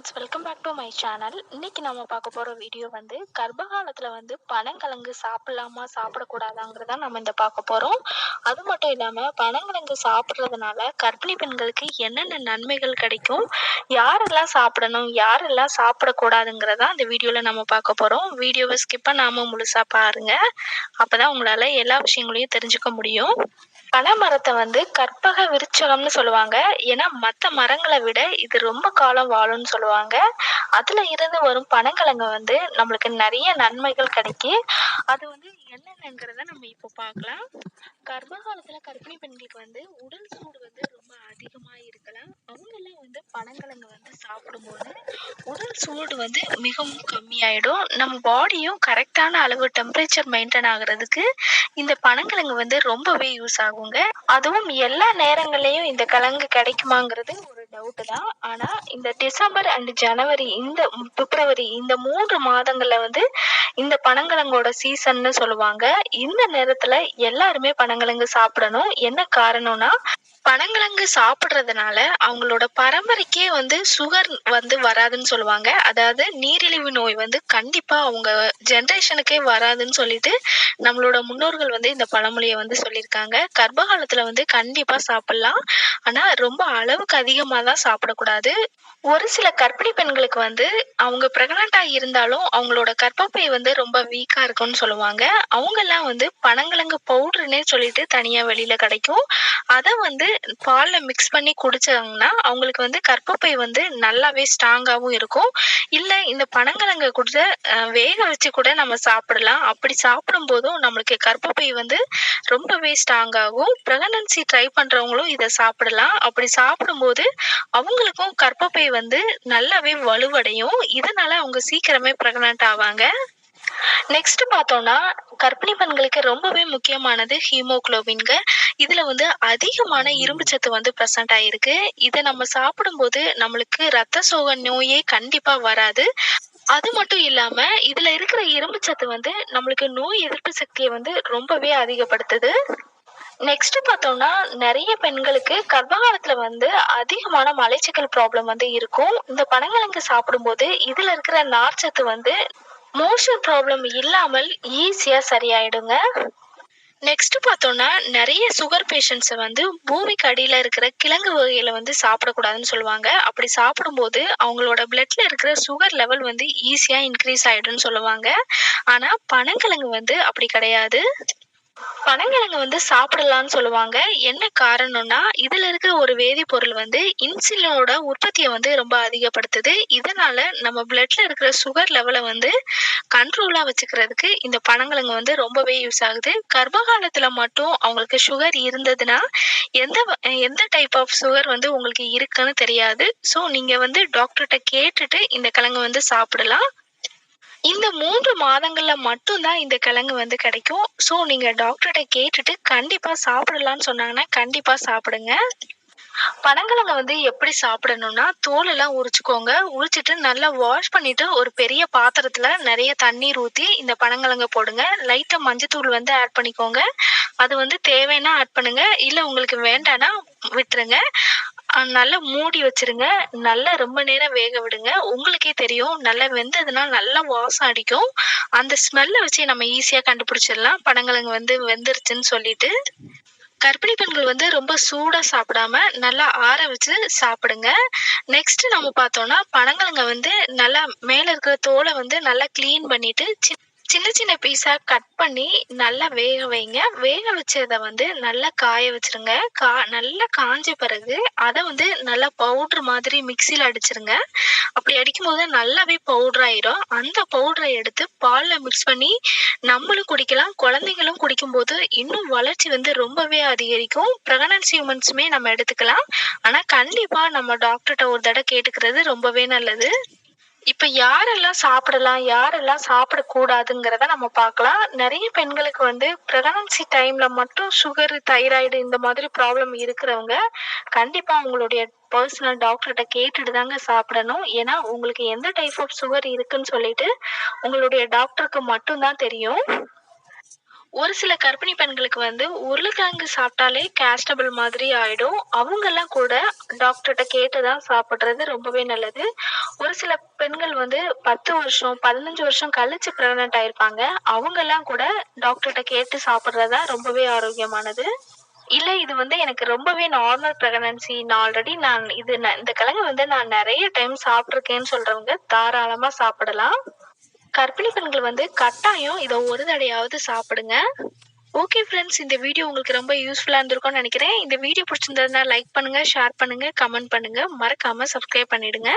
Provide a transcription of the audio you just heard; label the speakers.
Speaker 1: Friends welcome back to my channel இன்னைக்கு நம்ம பார்க்க போகிற வீடியோ வந்து கர்ப்பகாலத்தில் வந்து பனங்கிழங்கு சாப்பிடலாமா சாப்பிடக்கூடாதாங்கிறத நம்ம இந்த பார்க்க போகிறோம் அது மட்டும் இல்லாமல் பனங்கிழங்கு சாப்பிட்றதுனால கர்ப்பிணி பெண்களுக்கு என்னென்ன நன்மைகள் கிடைக்கும் யாரெல்லாம் சாப்பிடணும் யாரெல்லாம் சாப்பிடக்கூடாதுங்கிறத அந்த வீடியோவில் நம்ம பார்க்க போகிறோம் வீடியோவை ஸ்கிப் பண்ணாமல் முழுசாக பாருங்கள் அப்போ தான் உங்களால் எல்லா விஷயங்களையும் தெரிஞ்சுக்க முடியும். பனைமரத்தை வந்து கற்பக விருச்சகம்னு சொல்லுவாங்க. ஏன்னா மற்ற மரங்களை விட இது ரொம்ப காலம் வாழும்னு சொல்லுவாங்க. அதுல இருந்து வரும் பனங்கிழங்கு வந்து நம்மளுக்கு நிறைய நன்மைகள் கிடைக்கி அது வந்து என்னென்னங்கிறத நம்ம இப்போ பார்க்கலாம். கர்ப்ப காலத்துல கர்ப்பிணி பெண்களுக்கு வந்து உடல் சூடு வந்து ரொம்ப அதிகமா இருக்கலாம். அவங்கெல்லாம் வந்து பனங்கிழங்கு வந்து சாப்பிடும்போது உடல் சூடு வந்து மிகவும் கம்மியாயிடும். நம்ம பாடியும் கரெக்டான அளவு டெம்பரேச்சர் மெயின்டைன் ஆகுறதுக்கு இந்த பனங்கிழங்கு வந்து ரொம்பவே யூஸ் ஆகுங்க. அதுவும் எல்லா நேரங்கள்லயும் இந்த கிழங்கு கிடைக்குமாங்கிறது ஒரு டவுட் தான். ஆனா இந்த டிசம்பர் அண்ட் ஜனவரி இந்த பிப்ரவரி இந்த மூன்று மாதங்கள்ல வந்து இந்த பனங்கிழங்கோட சீசன்னு சொல்லுவாங்க. இந்த நேரத்துல எல்லாருமே பனங்கிழங்கு சாப்பிடணும். என்ன காரணம்னா பனங்கிழங்கு சாப்பிட்றதுனால அவங்களோட பரம்பரைக்கே வந்து சுகர் வந்து வராதுன்னு சொல்லுவாங்க. அதாவது நீரிழிவு நோய் வந்து கண்டிப்பா அவங்க ஜென்ரேஷனுக்கே வராதுன்னு சொல்லிட்டு நம்மளோட முன்னோர்கள் வந்து இந்த பழமொழியை வந்து சொல்லியிருக்காங்க. கர்ப்பகாலத்துல வந்து கண்டிப்பா சாப்பிடலாம். ஆனா ரொம்ப அளவுக்கு அதிகமா தான் சாப்பிடக்கூடாது. ஒரு சில கர்ப்பிணி பெண்களுக்கு வந்து அவங்க பிரெக்னண்டா இருந்தாலும் அவங்களோட கர்ப்பப்பை வந்து ரொம்ப வீக்கா இருக்கும்னு சொல்லுவாங்க. அவங்கெல்லாம் வந்து பனங்கிழங்கு பவுடர்னே சொல்லிட்டு தனியா வெளியில கிடைக்கும். அதை வந்து பாலில் மிக்ஸ் பண்ணி குடித்தாங்கன்னா அவங்களுக்கு வந்து கர்ப்பப்பை வந்து நல்லாவே ஸ்ட்ராங்காகவும் இருக்கும். இல்லை இந்த பனங்கிழங்க கூட வேக வச்சு கூட நம்ம சாப்பிடலாம். அப்படி சாப்பிடும் போதும் நம்மளுக்கு கர்ப்பப்பை வந்து ரொம்பவே ஸ்ட்ராங் ஆகும். ப்ரெக்னன்சி ட்ரை பண்ணுறவங்களும் இதை சாப்பிடலாம். அப்படி சாப்பிடும்போது அவங்களுக்கும் கர்ப்பப்பை வந்து நல்லாவே வலுவடையும். இதனால அவங்க சீக்கிரமே ப்ரெக்னென்ட் ஆவாங்க. நெக்ஸ்ட் பார்த்தோம்னா கர்ப்பிணி பெண்களுக்கு ரொம்பவே முக்கியமானது ஹீமோகுளோபின்க இதுல வந்து அதிகமான இரும்பு சத்து வந்து ப்ரெசன்ட் ஆயிருக்கு. இதை நம்ம சாப்பிடும்போது நம்மளுக்கு ரத்த சோக நோயே கண்டிப்பா வராது. அது மட்டும் இல்லாம இதுல இருக்கிற இரும்பு சத்து வந்து நம்மளுக்கு நோய் எதிர்ப்பு சக்தியை வந்து ரொம்பவே அதிகப்படுத்துது. நெக்ஸ்ட் பார்த்தோம்னா நிறைய பெண்களுக்கு கர்ப்பகாலத்துல வந்து அதிகமான மலைச்சிக்கல் ப்ராப்ளம் வந்து இருக்கும். இந்த பனங்கிழங்கு சாப்பிடும்போது இதுல இருக்கிற நார்ச்சத்து வந்து மோஷன் ப்ராப்ளம் இல்லாமல் ஈஸியாக சரியாயிடுங்க. நெக்ஸ்ட் பார்த்தோன்னா நிறைய சுகர் பேஷண்ட்ஸை வந்து பூமிக்கு அடியில் இருக்கிற கிழங்கு வகையில் வந்து சாப்பிடக்கூடாதுன்னு சொல்லுவாங்க. அப்படி சாப்பிடும்போது அவங்களோட பிளட்ல இருக்கிற சுகர் லெவல் வந்து ஈஸியாக இன்க்ரீஸ் ஆகிடும்னு சொல்லுவாங்க. ஆனால் பனங்கிழங்கு வந்து அப்படி கிடையாது. பனங்கிழங்கு வந்து சாப்பிடலாம்னு சொல்லுவாங்க. என்ன காரணம்னா இதுல இருக்கிற ஒரு வேதிப்பொருள் வந்து இன்சுலினோட உற்பத்தியை வந்து ரொம்ப அதிகப்படுத்துது. இதனால நம்ம பிளட்ல இருக்கிற சுகர் லெவலை வந்து கண்ட்ரோலா வச்சுக்கிறதுக்கு இந்த பனங்கிழங்கு வந்து ரொம்பவே யூஸ் ஆகுது. கர்ப்பகாலத்துல மட்டும் அவங்களுக்கு சுகர் இருந்ததுன்னா எந்த எந்த டைப் ஆஃப் சுகர் வந்து உங்களுக்கு இருக்குன்னு தெரியாது. ஸோ நீங்க வந்து டாக்டர்கிட்ட கேட்டுட்டு இந்த கிழங்கு வந்து சாப்பிடலாம். இந்த மூன்று மாதங்கள்ல மட்டும்தான் இந்த கிழங்கு வந்து கிடைக்கும். ஸோ நீங்க டாக்டர்கிட்ட கேட்டுட்டு கண்டிப்பா சாப்பிடலாம்னு சொன்னாங்கன்னா கண்டிப்பா சாப்பிடுங்க. பனங்கிழங்க வந்து எப்படி சாப்பிடணும்னா தோல் எல்லாம் உரிச்சுக்கோங்க. உரிச்சிட்டு நல்லா வாஷ் பண்ணிட்டு ஒரு பெரிய பாத்திரத்துல நிறைய தண்ணீர் ஊத்தி இந்த பனங்கிழங்க போடுங்க. லைட்டா மஞ்சத்தூள் வந்து ஆட் பண்ணிக்கோங்க. அது வந்து தேவைன்னா ஆட் பண்ணுங்க. இல்ல உங்களுக்கு வேண்டாம்னா விட்டுருங்க. நல்லா மூடி வச்சிருங்க. நல்லா ரொம்ப நேரம் வேக விடுங்க. உங்களுக்கே தெரியும் நல்லா வெந்ததுன்னா நல்லா வாசம் அடிக்கும். அந்த ஸ்மெல்லை வச்சு நம்ம ஈஸியாக கண்டுபிடிச்சிடலாம். பனங்கிழங்கு வந்து வெந்துருச்சுன்னு சொல்லிட்டு. கர்ப்பிணி பெண்கள் வந்து ரொம்ப சூடாக சாப்பிடாம நல்லா ஆற வச்சு சாப்பிடுங்க. நெக்ஸ்ட் நம்ம பார்த்தோம்னா பனங்கிழங்க வந்து நல்லா மேலே இருக்கிற தோலை வந்து நல்லா க்ளீன் பண்ணிட்டு சி- சின்ன சின்ன பீஸா கட் பண்ணி நல்லா வேக வைங்க. வேக வச்சதை வந்து நல்லா காய வச்சிருங்க. கா நல்லா காஞ்ச பிறகு அதை வந்து நல்லா பவுட்ரு மாதிரி மிக்சியில் அடிச்சிருங்க. அப்படி அடிக்கும்போது நல்லாவே பவுடர் ஆயிரும். அந்த பவுடரை எடுத்து பாலில் மிக்ஸ் பண்ணி நம்மளும் குடிக்கலாம் குழந்தைங்களும் குடிக்கும்போது இன்னும் வளர்ச்சி வந்து ரொம்பவே அதிகரிக்கும். ப்ரெக்னன்சி உமன்ஸுமே நம்ம எடுத்துக்கலாம். ஆனால் கண்டிப்பாக நம்ம டாக்டர்கிட்ட ஒரு தடவை கேட்டுக்கிறது ரொம்பவே நல்லது. இப்போ யாரெல்லாம் சாப்பிடலாம் யாரெல்லாம் சாப்பிடக்கூடாதுங்கிறத நம்ம பார்க்கலாம். நிறைய பெண்களுக்கு வந்து பிரெக்னன்சி டைம்ல மட்டும் சுகர் தைராய்டு இந்த மாதிரி ப்ராப்ளம் இருக்கிறவங்க கண்டிப்பா அவங்களுடைய பர்சனல் டாக்டர்கிட்ட கேட்டுட்டு தாங்க சாப்பிடணும். ஏன்னா உங்களுக்கு எந்த டைப் ஆஃப் சுகர் இருக்குன்னு சொல்லிட்டு உங்களுடைய டாக்டருக்கு மட்டும்தான் தெரியும். ஒரு சில கர்ப்பிணி பெண்களுக்கு வந்து உருளைக்கிழங்கு சாப்பிட்டாலே கேஸ்டபிள் மாதிரி ஆயிடும். அவங்கெல்லாம் கூட டாக்டர்கிட்ட கேட்டு தான் சாப்பிட்றது ரொம்பவே நல்லது. ஒரு சில பெண்கள் வந்து பத்து வருஷம் பதினஞ்சு வருஷம் கழிச்சு பிரெக்னென்ட் ஆயிருப்பாங்க. அவங்கெல்லாம் கூட டாக்டர்கிட்ட கேட்டு சாப்பிட்றது தான் ரொம்பவே ஆரோக்கியமானது. இல்லை இது வந்து எனக்கு ரொம்பவே நார்மல் ப்ரெக்னன்சி நான் ஆல்ரெடி நான் இது இந்த கிழங்கு வந்து நான் நிறைய டைம் சாப்பிட்ருக்கேன்னு சொல்றவங்க தாராளமாக சாப்பிடலாம். கர்ப்பிணி பெண்கள் வந்து கட்டாயம் இதை ஒரு தடையாவது சாப்பிடுங்க. ஓகே ஃப்ரெண்ட்ஸ் இந்த வீடியோ உங்களுக்கு ரொம்ப யூஸ்ஃபுல்லாக இருந்திருக்கும்னு நினைக்கிறேன். இந்த வீடியோ பிடிச்சிருந்ததுன்னா லைக் பண்ணுங்க ஷேர் பண்ணுங்க கமெண்ட் பண்ணுங்க. மறக்காம சப்ஸ்கிரைப் பண்ணிடுங்க.